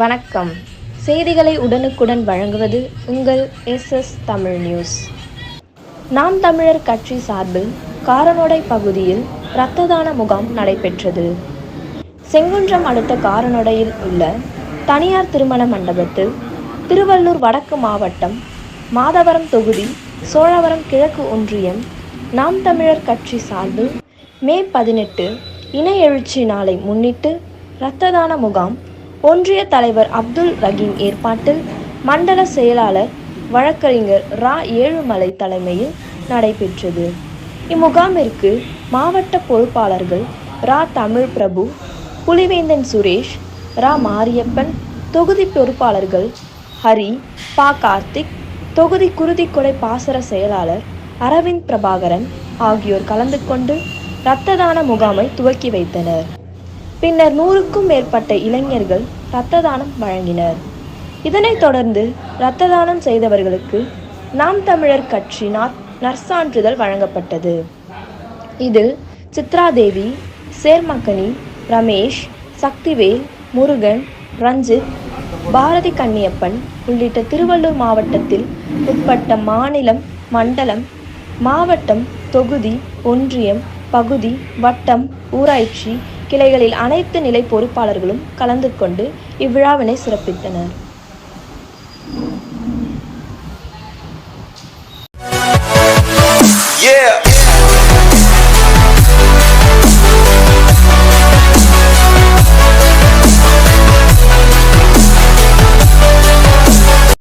வணக்கம். செய்திகளை உடனுக்குடன் வழங்குவது உங்கள் எஸ்எஸ் தமிழ் நியூஸ். நாம் தமிழர் கட்சி சார்பில் காரநொடை பகுதியில் இரத்த தான முகாம் நடைபெற்றது. செங்குன்றம் அடுத்த காரநொடையில் உள்ள தனியார் திருமண மண்டபத்தில் திருவள்ளூர் வடக்கு மாவட்டம் மாதவரம் தொகுதி சோழவரம் கிழக்கு ஒன்றியம் நாம் தமிழர் கட்சி சார்பில் மே பதினெட்டு இன எழுச்சி நாளை முன்னிட்டு இரத்த தான முகாம் ஒன்றிய தலைவர் அப்துல் ரஹீம் ஏற்பாட்டில் மண்டல செயலாளர் வழக்கறிஞர் ரா. ஏழுமலை தலைமையில் நடைபெற்றது. இம்முகாமிற்கு மாவட்ட பொறுப்பாளர்கள் ரா. தமிழ் பிரபு புலிவேந்தன் சுரேஷ் ரா. மாரியப்பன் தொகுதி பொறுப்பாளர்கள் ஹரி பா. கார்த்திக் தொகுதி குருதிக்கொடை பாசர செயலாளர் அரவிந்த் பிரபாகரன் ஆகியோர் கலந்து கொண்டு இரத்த தான முகாமை துவக்கி வைத்தனர். பின்னர் நூறுக்கும் மேற்பட்ட இளைஞர்கள் இரத்த தானம் வழங்கினர். இதனைத் தொடர்ந்து இரத்த தானம் செய்தவர்களுக்கு நாம் தமிழர் கட்சி நற்சான்றிதழ் வழங்கப்பட்டது. இதில் சித்ராதேவி சேர்மக்கனி ரமேஷ் சக்திவேல் முருகன் ரஞ்சித் பாரதி கன்னியப்பன் உள்ளிட்ட திருவள்ளூர் மாவட்டத்தில் உட்பட்ட மாநிலம் மண்டலம் மாவட்டம் தொகுதி ஒன்றியம் பகுதி வட்டம் ஊராட்சி கிளைகளில் அனைத்து நிலை பொறுப்பாளர்களும் கலந்து கொண்டு இவ்விழாவினை சிறப்பித்தனர்.